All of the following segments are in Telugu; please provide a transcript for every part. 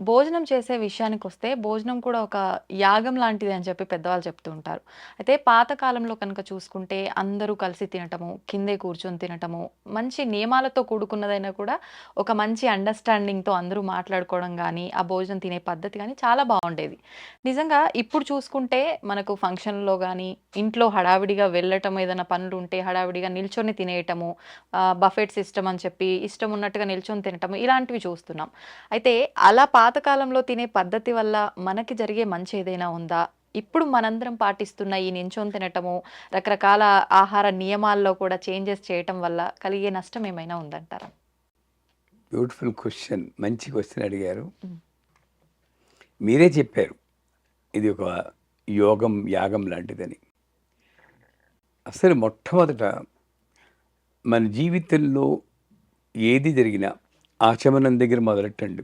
భోజనం చేసే విషయానికి వస్తే భోజనం కూడా ఒక యాగం లాంటిది అని చెప్పి పెద్దవాళ్ళు చెప్తూ ఉంటారు. అయితే పాతకాలంలో కనుక చూసుకుంటే అందరూ కలిసి తినటము కిందే కూర్చొని తినటము మంచి నియమాలతో కూడుకున్నదైనా కూడా ఒక మంచి అండర్స్టాండింగ్తో అందరూ మాట్లాడుకోవడం కానీ ఆ భోజనం తినే పద్ధతి కానీ చాలా బాగుండేది. నిజంగా ఇప్పుడు చూసుకుంటే మనకు ఫంక్షన్లో కానీ ఇంట్లో హడావిడిగా వెళ్ళటం ఏదైనా పనులు ఉంటే హడావిడిగా నిల్చొని తినేయటము బఫెట్ సిస్టమ్ అని చెప్పి ఇష్టం ఉన్నట్టుగా నిల్చొని తినటము ఇలాంటివి చూస్తున్నాం. అయితే అలా పాతకాలంలో తినే పద్ధతి వల్ల మనకి జరిగే మంచి ఏదైనా ఉందా? ఇప్పుడు మనందరం పాటిస్తున్న ఈ నించొని తినటము రకరకాల ఆహార నియమాల్లో కూడా చేంజెస్ చేయటం వల్ల కలిగే నష్టం ఏమైనా ఉందంటారా? బ్యూటిఫుల్ క్వశ్చన్ మంచి క్వశ్చన్ అడిగారు. మీరే చెప్పారు. ఇది ఒక యోగం యాగం లాంటిదని. అసలు మొట్టమొదట మన జీవితంలో ఏది జరిగినా ఆచమనం దగ్గర మొదలెట్టండి.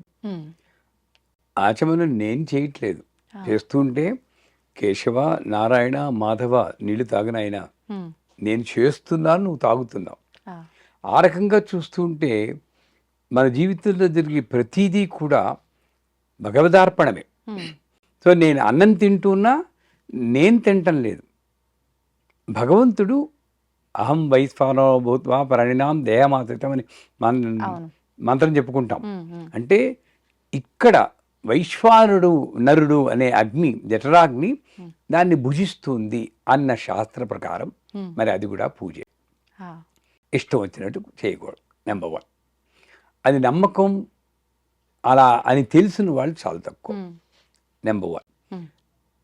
ఆచమనం నేను చేయట్లేదు. చేస్తుంటే కేశవ నారాయణ మాధవ నీళ్ళు తాగనాయన నేను చేస్తున్నాను నువ్వు తాగుతున్నావు. ఆ, రకంగా చూస్తుంటే మన జీవితంలో జరిగే ప్రతిదీ కూడా భగవదార్పణమే. సో నేను అన్నం తింటున్నా నేను తింటం లేదు. భగవంతుడు అహం వైస్వానో భూత్వా పరిణాం దేహమాతృతం అని మన మంత్రం చెప్పుకుంటాం. అంటే ఇక్కడ వైశ్వానుడు నరుడు అనే అగ్ని జఠరాగ్ని దాన్ని భుజిస్తుంది అన్న శాస్త్ర ప్రకారం మరి అది కూడా పూజే. ఇష్టం వచ్చినట్టు చేయకూడదు నెంబర్ వన్ అది నమ్మకం అలా అని తెలిసిన వాళ్ళు చాలా తక్కువ. నెంబర్ వన్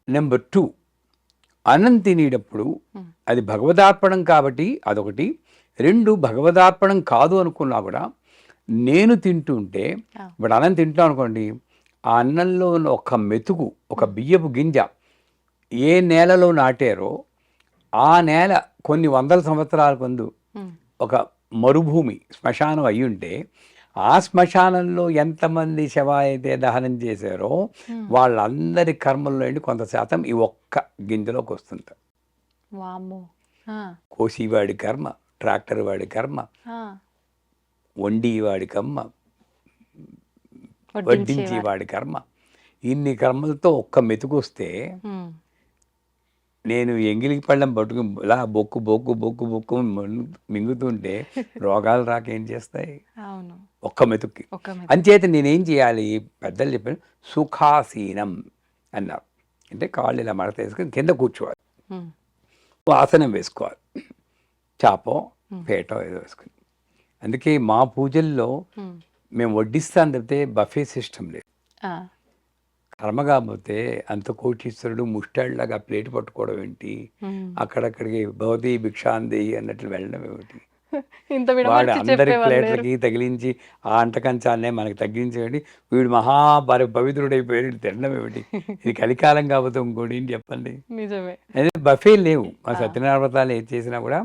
నెంబర్ టూ అన్నం తినేటప్పుడు. అది భగవదార్పణం కాబట్టి అదొకటి. రెండు భగవదార్పణం కాదు అనుకున్నా కూడా నేను తింటుంటే. ఇప్పుడు అన్నం తింటాం అనుకోండి ఆ అన్నంలో ఉన్న ఒక మెతుకు ఒక బియ్యపు గింజ ఏ నేలలో నాటారో ఆ నేల కొన్ని వందల సంవత్సరాల ముందు ఒక మరుభూమి శ్మశానం అయి ఉంటే ఆ శ్మశానంలో ఎంతమంది శవ అయితే దహనం చేశారో. వాళ్ళందరి కర్మల్లో నుండి కొంత శాతం ఈ ఒక్క గింజలోకి ఆ, కోసివాడి కర్మ ట్రాక్టర్ వాడి కర్మ వండి వాడి కర్మ వడ్డించి వడ్డించేవారు. వాడి కర్మ. ఇన్ని కర్మలతో ఒక్క మెతుకు వస్తే ఉమ్, నేను ఎంగిలికి పళ్ళం పట్టుకుని ఇలా బొక్కు బొక్కు బొక్కు బొక్కు మింగుతుంటే రోగాలు రాక ఏం చేస్తాయి ఒక్క మెతుక్కి. అంచేత నేనేం చేయాలి? పెద్దలు చెప్పారు సుఖాసీనం అన్నారు. అంటే కాళ్ళు ఇలా మడత వేసుకొని కింద కూర్చోవాలి. ఆసనం వేసుకోవాలి. చాపో. పేటో ఏదో వేసుకుని. అందుకే మా పూజల్లో మేము వడ్డిస్తాను తప్పితే బఫే సిస్టమ్ లేదు. కర్మ కాకపోతే అంత కోటీశ్వరుడు ముష్టాళ్ళలాగా ప్లేట్ పట్టుకోవడం ఏంటి. అక్కడక్కడికి భవతి భిక్షాంది అన్నట్లు వెళ్ళడం ఏమిటి? వాడు అందరి. ప్లేట్లకి తగిలించి ఆ అంటకంచాన్నే మనకి తగ్గించేయండి. వీడు మహా పరి పవిత్రుడైపోయాడు తినడం ఏమిటి? ఇది కలికాలం కాకపోతే ఇంకోటి ఏంటి చెప్పండి? నిజమే. అదే బఫే లేవు. మా సత్యనారాయణ వ్రతాలు ఏది చేసినా కూడా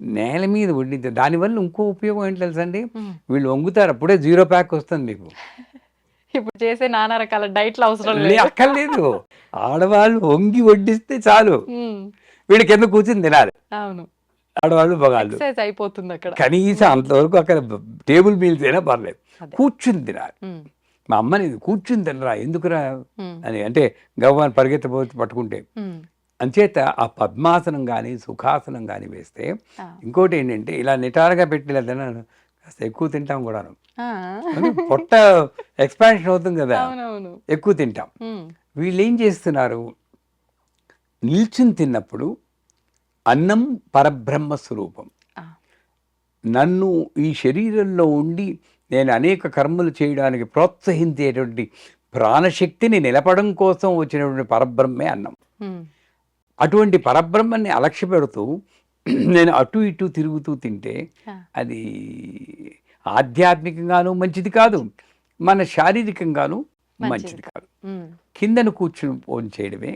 నేల మీద వడ్డించారు దానివల్ల ఇంకో ఉపయోగం ఏంటి తెలుసండి. వీళ్ళు వంగుతారు. అప్పుడే జీరో ప్యాక్ వస్తుంది మీకు. ఇప్పుడు చేసే నానా రకాల డైట్లు అవసరం లేదు. అక్కర్లేదు. ఆడవాళ్ళు వంగి వడ్డిస్తే చాలు. ఉమ్, వీడి కింద కూర్చుని తినాలి. అవును. ఆడవాళ్ళు మగాళ్ళు. అయిపోతుంది అక్కడ. కనీసం అంతవరకు అక్కడ టేబుల్ మీల్స్ అయినా పర్లేదు. కూర్చుని తినాలి. మా అమ్మని కూర్చుని తినరా? ఎందుకురా? అని అంటే గవ్వాన్ని పరిగెత్తపోతే పట్టుకుంటే. అంచేత ఆ పద్మాసనం కానీ సుఖాసనం కానీ వేస్తే ఇంకోటి ఏంటంటే ఇలా నిటారుగా పెట్టి తినను కాస్త ఎక్కువ తింటాం కూడాను. కానీ పొట్ట ఎక్స్పాన్షన్ అవుతుంది కదా. ఎక్కువ తింటాం. వీళ్ళు ఏం చేస్తున్నారు? నిల్చుని తిన్నప్పుడు అన్నం పరబ్రహ్మ స్వరూపం. నన్ను ఈ శరీరంలో ఉండి నేను అనేక కర్మలు చేయడానికి ప్రోత్సహించేటువంటి ప్రాణశక్తిని నిలపడం కోసం వచ్చినటువంటి పరబ్రహ్మే అన్నం. అటువంటి పరబ్రహ్మని అలక్ష్య పెడుతూ నేను అటు ఇటు తిరుగుతూ తింటే అది ఆధ్యాత్మికంగాను మంచిది కాదు. మన శారీరకంగాను మంచిది కాదు. కిందను కూర్చుని ఫోన్ చేయడమే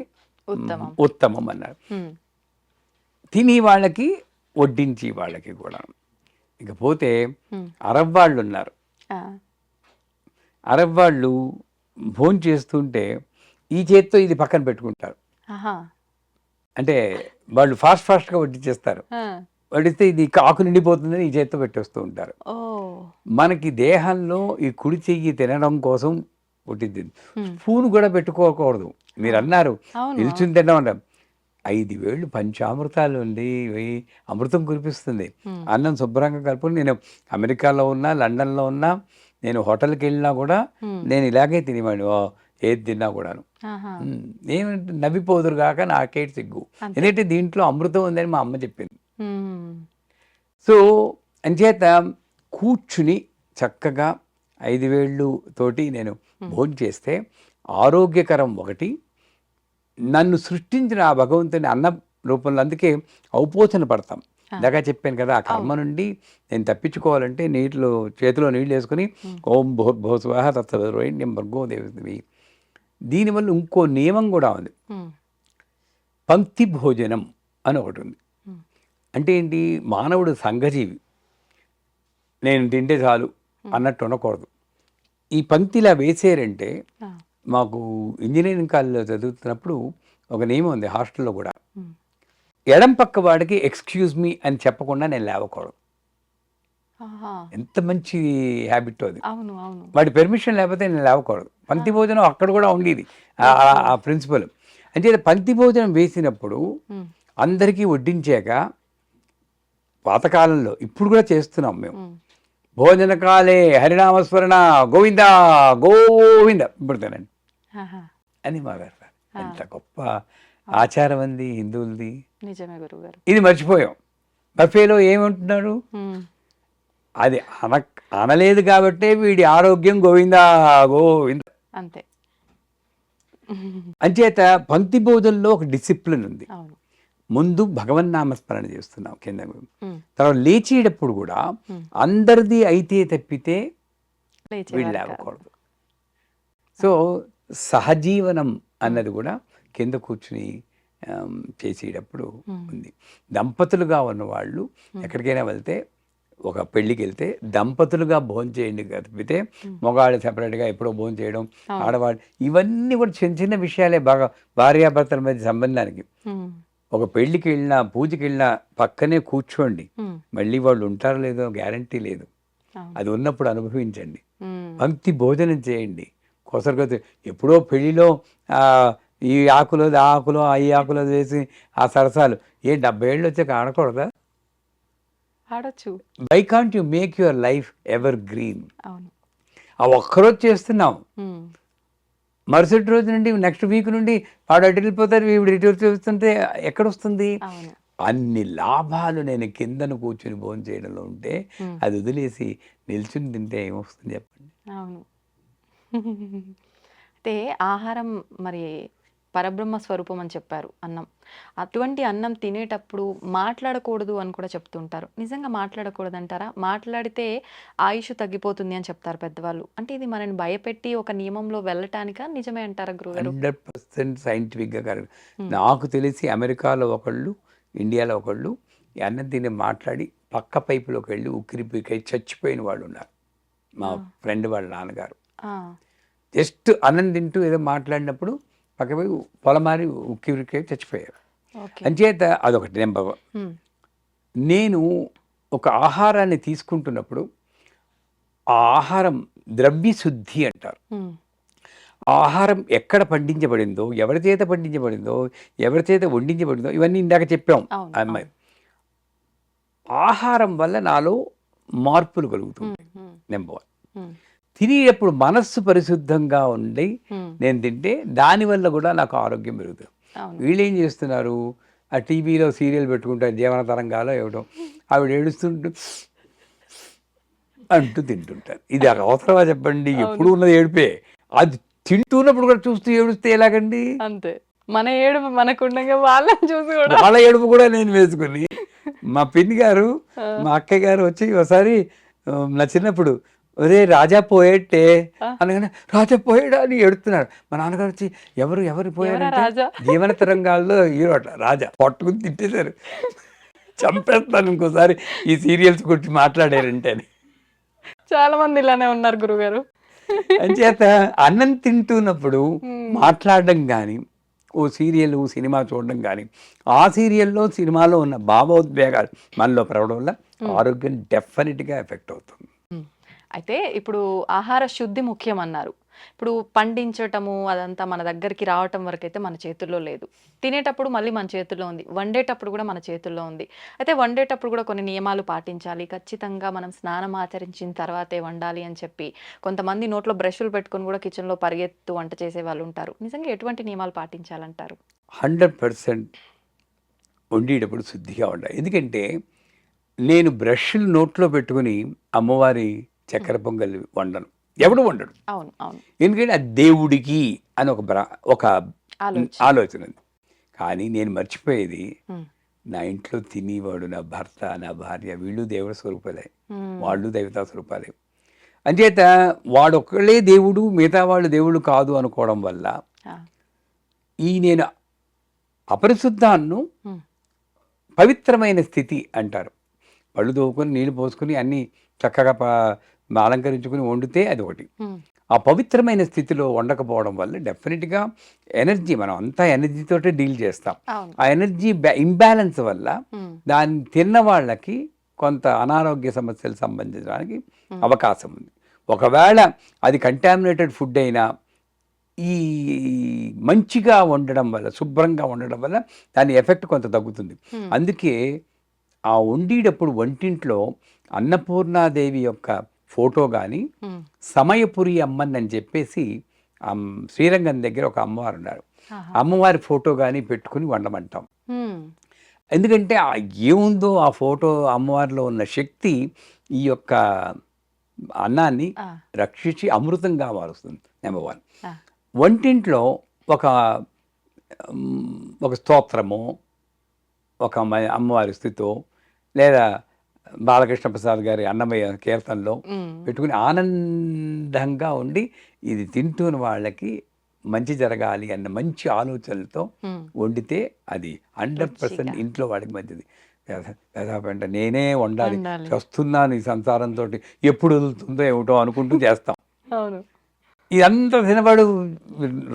ఉత్తమం. అన్నారు తిని వాళ్ళకి వడ్డించి వాళ్ళకి కూడా. ఇకపోతే ఉమ్. అరబ్ వాళ్ళు ఉన్నారు ఆ, అరబ్ వాళ్ళు భోజనం చేస్తుంటే ఈ చేత్తో ఇది పక్కన పెట్టుకుంటారు. అంటే వాళ్ళు ఫాస్ట్ ఫాస్ట్గా వడ్డించేస్తారు ఆ, వడ్డిస్తే ఇది ఆకు నిండిపోతుందని ఈ చేత్తో పెట్టేస్తూ ఉంటారు. మనకి దేహంలో ఈ కుడి చెయ్యి తినడం కోసం పుట్టింది. స్పూన్ కూడా పెట్టుకోకూడదు. మీరు అన్నారు నిల్చుని తినడం అంటాం ఐదు వేళ్ళు పంచామృతాలు ఉంది ఇవి అమృతం కురిపిస్తుంది. అన్నం శుభ్రంగా కలుపుకొని నేను అమెరికాలో ఉన్నా లండన్లో ఉన్నా నేను హోటల్కి వెళ్ళినా కూడా. నేను ఇలాగే తినేవాడిని. ఏది తిన్నా కూడాను. ఏమంటే నవ్విపోదురు కాక నాకేటి సిగ్గు. ఎందుకంటే దీంట్లో అమృతం ఉందని మా అమ్మ చెప్పింది. సో అంచేత కూర్చుని చక్కగా ఐదు వేళ్ళు తోటి నేను భోజనం చేస్తే ఆరోగ్యకరం ఒకటి. నన్ను సృష్టించిన ఆ భగవంతుని అన్న రూపంలో అందుకే ఔపోచన పడతాం. ఇందాక చెప్పాను కదా ఆ కర్మ నుండి నేను తప్పించుకోవాలంటే నీటిలో చేతిలో నీళ్ళు వేసుకుని ఓం భోస్వాహ తత్సర్వైన్యం భర్గో దేవి దీనివల్ల ఇంకో నియమం కూడా ఉంది. పంక్తి భోజనం అని ఒకటి ఉంది. అంటే ఏంటి? మానవుడు సంఘజీవి. నేను తింటే చాలు అన్నట్టు ఉండకూడదు. ఈ పంక్తిలా వేసారంటే మాకు ఇంజనీరింగ్ కాలేజీలో చదువుతున్నప్పుడు ఒక నియమం ఉంది హాస్టల్లో కూడా. ఎడం పక్క వాడికి ఎక్స్క్యూజ్ మీ అని చెప్పకుండా నేను లేవకూడదు. ఎంత మంచి హ్యాబిట్ అది. అవును అవును. వాడి పెర్మిషన్ లేకపోతే నేను లేవకూడదు. పంక్తి భోజనం అక్కడ కూడా ఉండేది. ఆ- ప్రిన్సిపల్ అంటే పంక్తి భోజనం వేసినప్పుడు. అందరికీ వడ్డించాక పాతకాలంలో ఇప్పుడు కూడా చేస్తున్నాం మేము. ఉమ్. భోజన కాలే హరినామస్మరణ గోవింద గోవింద. ఇప్పుడు తినండి ఆహా. అని మా గారు ఎంత గొప్ప ఆచారం అంది హిందువులది. నిజమే గురువు గారు ఇది మర్చిపోయాం. బఫేలో ఉమ్. అది అన అనలేదు కాబట్టే వీడి ఆరోగ్యం గోవింద గోవింద అంతే. అంచేత పంక్తి భోజనంలో ఒక డిసిప్లిన్ ఉంది. ముందు భగవన్నామస్మరణ చేస్తున్నాం కింద. తర్వాత లేచేటప్పుడు కూడా అందరిది అయితే తప్పితే వీళ్ళు. లేవకూడదు. సో సహజీవనం అన్నది కూడా కింద కూర్చుని చేసేటప్పుడు ఉంది. దంపతులుగా ఉన్న వాళ్ళు ఎక్కడికైనా వెళ్తే ఒక పెళ్ళికి వెళ్తే దంపతులుగా భోజనం చేయండి తప్పితే మగవాళ్ళు సెపరేట్గా ఎప్పుడో భోజనం చేయడం ఆడవాళ్ళు ఇవన్నీ కూడా చిన్న చిన్న విషయాలే బాగా భార్యాభర్తల మధ్య సంబంధానికి. ఒక పెళ్ళికి వెళ్ళినా పూజకి వెళ్ళినా పక్కనే కూర్చోండి. మళ్ళీ వాళ్ళు ఉంటారో లేదో గ్యారంటీ లేదు. అది ఉన్నప్పుడు అనుభవించండి. పంక్తి భోజనం చేయండి. కొసరుకొసరు ఎప్పుడో పెళ్ళిలో ఆ, ఈ ఆకులో ఆ ఆకులో ఆ ఈ ఆకులో వేసి ఆ సరసాలు. ఏ డెబ్బై ఏళ్ళు వచ్చాక ఆడకూడదా? ఆడొచ్చు. Why can't you make your life evergreen అవును. ఆ ఒక్కరోజు చేస్తున్నాం. మరుసటి రోజు నుండి నెక్స్ట్ వీక్ నుండి వాడు అటు వెళ్ళిపోతారు వీడు ఇటు చూస్తుంటే ఎక్కడొస్తుంది? అన్ని లాభాలు నేను కిందను కూర్చుని భోజనం చేయడంలో ఉంటే. అది వదిలేసి నిల్చుని తింటే ఏమొస్తుంది చెప్పండి? అవును. అయితే ఆహారం మరి పరబ్రహ్మ స్వరూపం అని చెప్పారు అన్నం. అటువంటి అన్నం తినేటప్పుడు మాట్లాడకూడదు అని కూడా చెప్తుంటారు. నిజంగా మాట్లాడకూడదు అంటారా మాట్లాడితే ఆయుష్ తగ్గిపోతుంది అని చెప్తారు పెద్దవాళ్ళు. అంటే ఇది మనని భయపెట్టి ఒక నియమంలో వెళ్ళటానికా? నిజమే అంటారా గురుగారు? హండ్రెడ్ పర్సెంట్ సైంటిఫిక్గా కరెక్ట్ నాకు తెలిసి అమెరికాలో ఒకళ్ళు ఇండియాలో ఒకళ్ళు ఈ అన్నం తిని మాట్లాడి పక్క పైపులోకి వెళ్ళి ఉక్కిరిపికై చచ్చిపోయిన వాళ్ళు ఉన్నారు. మా ఫ్రెండ్ వాళ్ళ నాన్నగారు. జస్ట్ అన్నం తింటూ ఏదో మాట్లాడినప్పుడు పక్క పోయి పొలమారి ఉక్కిరికై చచ్చిపోయారు. ఓకే. అంచేత అదొకటి నెంబర్ నేను ఒక ఆహారాన్ని తీసుకుంటున్నప్పుడు ఆ ఆహారం ద్రవ్యశుద్ధి అంటారు. ఆహారం ఎక్కడ పండించబడిందో ఎవరి చేత పండించబడిందో ఎవరి చేత వండించబడిందో ఇవన్నీ ఇందాక చెప్పాం. అమ్మాయి ఆహారం వల్ల నాలో మార్పులు కలుగుతుంది ఉమ్, నెంబర్ వన్ తినేటప్పుడు మనస్సు పరిశుద్ధంగా ఉండి నేను తింటే దానివల్ల కూడా నాకు ఆరోగ్యం పెరుగుతుంది. వీళ్ళు ఏం చేస్తున్నారు? ఆ టీవీలో సీరియల్ పెట్టుకుంటారు జీవన తరంగాలో ఇవ్వడం ఆవిడ ఏడుస్తుంటూ అంటూ తింటుంటారు. ఇది అవసరమా చెప్పండి? ఎప్పుడు ఉన్నది ఏడిపే. అది తింటున్నప్పుడు కూడా చూస్తూ ఏడుస్తే ఎలాగండి? అంతే. మన ఏడు మనకుండగా వాళ్ళని చూసి కూడా వాళ్ళ ఏడుపు కూడా నేను వేసుకుని మా పిన్ని గారు మా అక్కయ్య గారు వచ్చి ఒకసారి నా చిన్నప్పుడు ఒరే రాజా పోయేట్టే అనగానే రాజా పోయాడా? అని ఏడుతున్నాడు మా నాన్నగారు వచ్చి ఎవరు ఎవరు పోయారంటే రాజా? జీవన తరంగాల్లో హీరో అట్లా రాజా. పట్టుకుని తిట్టేశారు. చంపేస్తాను ఇంకోసారి ఈ సీరియల్స్ గురించి మాట్లాడారంటే అని. చాలా మంది ఇలానే ఉన్నారు గురుగారు. అంచేత అన్నం తింటున్నప్పుడు మాట్లాడడం కానీ ఓ సీరియల్ సినిమా చూడడం కానీ ఆ సీరియల్లో సినిమాలో ఉన్న భావోద్వేగాలు మనలో పెరగడం వల్ల ఆరోగ్యం డెఫినెట్గా ఎఫెక్ట్ అవుతుంది. అయితే ఇప్పుడు ఆహార శుద్ధి ముఖ్యం అన్నారు ఇప్పుడు పండించటము అదంతా మన దగ్గరికి రావటం వరకు అయితే మన చేతుల్లో లేదు. తినేటప్పుడు మళ్ళీ మన చేతుల్లో ఉంది. వండేటప్పుడు కూడా మన చేతుల్లో ఉంది. అయితే వండేటప్పుడు కూడా కొన్ని నియమాలు పాటించాలి. ఖచ్చితంగా మనం స్నానం ఆచరించిన తర్వాతే వండాలి అని చెప్పి కొంతమంది నోట్లో బ్రష్లు పెట్టుకొని కూడా కిచెన్లో పరిగెత్తు వంట చేసే వాళ్ళు ఉంటారు. నిజంగా ఎటువంటి నియమాలు పాటించాలంటారు? హండ్రెడ్ పర్సెంట్ వండేటప్పుడు శుద్ధిగా ఉండాలి ఎందుకంటే నేను బ్రష్లు నోట్లో పెట్టుకుని అమ్మవారి చక్కెర పొంగల్ వండను ఎవడు వండడు అవును అవును ఎందుకంటే అది దేవుడికి అని ఒక బ్రా ఒక ఆలోచన ఉంది కానీ నేను మర్చిపోయేది. నా ఇంట్లో తినేవాడు నా భర్త నా భార్య వీళ్ళు దేవుడి స్వరూపాలే. వాళ్ళు దేవతా స్వరూపాలే అంచేత వాడొక్కళ్ళే దేవుడు మిగతా వాళ్ళు దేవుడు కాదు అనుకోవడం వల్ల ఆ. ఈ నేను అపరిశుద్ధాన్ని. పవిత్రమైన స్థితి అంటారు పళ్ళు తోముకొని నీళ్ళు పోసుకొని అన్నీ చక్కగా అలంకరించుకుని వండితే అది ఒకటి. ఆ పవిత్రమైన స్థితిలో వండకపోవడం వల్ల డెఫినెట్గా ఎనర్జీ మనం అంతా ఎనర్జీతోటే డీల్ చేస్తాం ఆ ఎనర్జీ ఇంబ్యాలెన్స్ వల్ల. దాన్ని తిన్న వాళ్ళకి కొంత అనారోగ్య సమస్యలు సంబంధించడానికి అవకాశం ఉంది ఒకవేళ అది కంటామినేటెడ్ ఫుడ్ అయినా ఈ మంచిగా వండడం వల్ల శుభ్రంగా వండడం వల్ల దాని ఎఫెక్ట్ కొంత తగ్గుతుంది. అందుకే ఆ వండేటప్పుడు వంటింట్లో అన్నపూర్ణాదేవి యొక్క ఫోటో కానీ. సమయపురి అమ్మన్ అని చెప్పేసి శ్రీరంగం దగ్గర ఒక అమ్మవారు ఉన్నారు. అమ్మవారి ఫోటో కానీ పెట్టుకుని వండమంటాం. ఎందుకంటే ఆ ఏముందో ఆ ఫోటో అమ్మవారిలో ఉన్న శక్తి ఈ యొక్క అన్నాన్ని. రక్షించి అమృతంగా మారుస్తుంది నెంబర్ వన్. వంటింట్లో ఒక ఒక స్తోత్రము ఒక అమ్మవారి స్థితో లేదా బాలకృష్ణ ప్రసాద్ గారి అన్నమయ్య కీర్తనలో. పెట్టుకుని ఆనందంగా ఉండి ఇది తింటున్న వాళ్ళకి మంచి జరగాలి అన్న మంచి ఆలోచనలతో. వండితే అది హండ్రెడ్ పర్సెంట్. ఇంట్లో వాడికి మంచిది పెద్ద నేనే వండాలి. చస్తున్నాను ఈ సంసారంతో ఎప్పుడు వదులుతుందో ఏమిటో అనుకుంటూ చేస్తాం ఇదంతా తినవాడు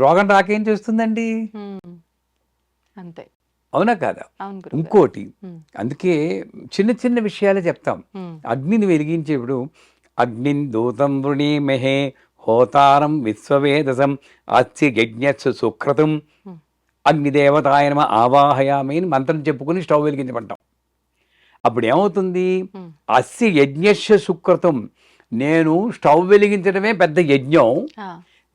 రోగం రాకేం చేస్తుందండి. అంతే అవునా కాదా ఇంకోటి. అందుకే చిన్న చిన్న విషయాలే చెప్తాం. అగ్నిని వెలిగించేప్పుడు అగ్నిన్ దూతం వృణీమహే హోతారం విశ్వవేదసం అస్య యజ్ఞస్సు సుక్రతం Hmm. అగ్నిదేవతాయ నమ ఆవాహయామి అని మంత్రం చెప్పుకుని స్టవ్ వెలిగించమంటాం అప్పుడు ఏమవుతుంది. అస్య యజ్ఞస్య సుకృతం నేను స్టవ్ వెలిగించడమే పెద్ద యజ్ఞం.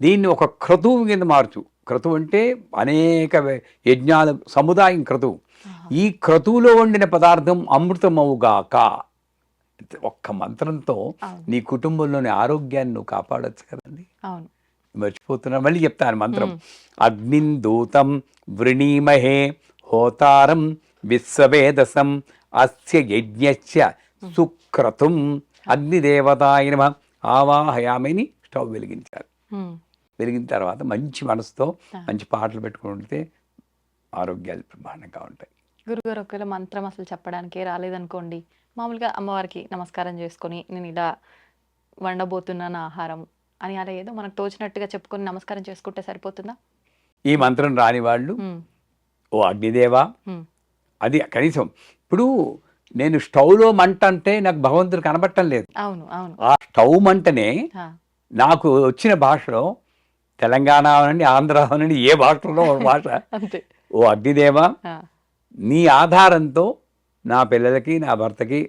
దీన్ని ఒక క్రతువు కింద మార్చు క్రతువు అంటే అనేక యజ్ఞాల సముదాయం క్రతువు. ఈ క్రతువులో వండిన పదార్థం అమృతమవుగాక. ఒక్క మంత్రంతో నీ కుటుంబంలోని ఆరోగ్యాన్ని నువ్వు కాపాడొచ్చు కదండి. అవును. మర్చిపోతున్నా మళ్ళీ చెప్తాను మంత్రం. మ్మ్. అగ్నిన్ దూతం వృణీమహే హోతారం విశ్వవేదసం అస్య యజ్ఞస్య సుక్రతుం అగ్నిదేవతాయ నమ. ఆవాహయామిని స్టవ్ వెలిగించాలి. వెలిగిన తర్వాత మంచి మనసుతో. మంచి పాటలు పెట్టుకుని ఉంటే ఆరోగ్యాలు బ్రహ్మాండంగా ఉంటాయి గురుగారు ఒకవేళ మంత్రం అసలు చెప్పడానికే రాలేదనుకోండి మామూలుగా అమ్మవారికి నమస్కారం చేసుకొని నేను ఇలా వండబోతున్నాను ఆహారం అని అలా ఏదో మనకు తోచినట్టుగా చెప్పుకొని నమస్కారం చేసుకుంటే సరిపోతుందా ఈ మంత్రం రాని వాళ్ళు. ఓ అగ్నిదేవా. అది కనీసం ఇప్పుడు నేను స్టవ్లో మంట అంటే నాకు భగవంతుడు కనబట్టం లేదు అవును అవును ఆ స్టవ్ మంటనే. నాకు వచ్చిన భాషలో తెలంగాణ అవనండి ఆంధ్ర అవనండి ఏ భాషలో ఒక భాష ఓ అగ్నిదేవా. నీ ఆధారంతో నా పిల్లలకి నా భర్తకి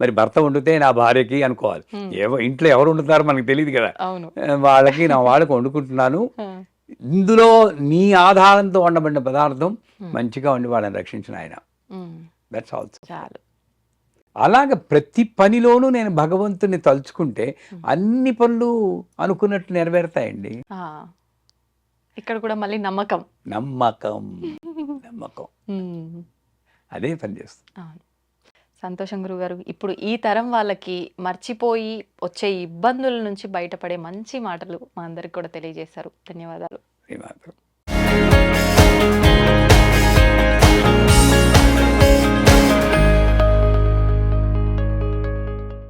మరి భర్త వండితే నా భార్యకి అనుకోవాలి. ఏవో ఇంట్లో ఎవరు వండుతారో మనకు తెలియదు కదా వాళ్ళకి నా వాళ్ళకి వండుకుంటున్నాను. ఇందులో నీ ఆధారంతో వండబడిన పదార్థం. మంచిగా వండి వాళ్ళని రక్షించిన ఆయన. దట్స్ ఆల్సో చాలు అలాగ ప్రతి పనిలోనూ నేను భగవంతుని తలుచుకుంటే అన్ని పనులు అనుకున్నట్టు నెరవేరుతాయండి. ఇక్కడ కూడా మళ్ళీ నమ్మకం. నమ్మకం. నమ్మకం. అదే పని చేస్తుంది. అవును. సంతోషం గురుగారు ఇప్పుడు ఈ తరం వాళ్ళకి మర్చిపోయి వచ్చే ఇబ్బందుల నుంచి బయటపడే మంచి మాటలు మా అందరికి కూడా తెలియజేశారు. ధన్యవాదాలు.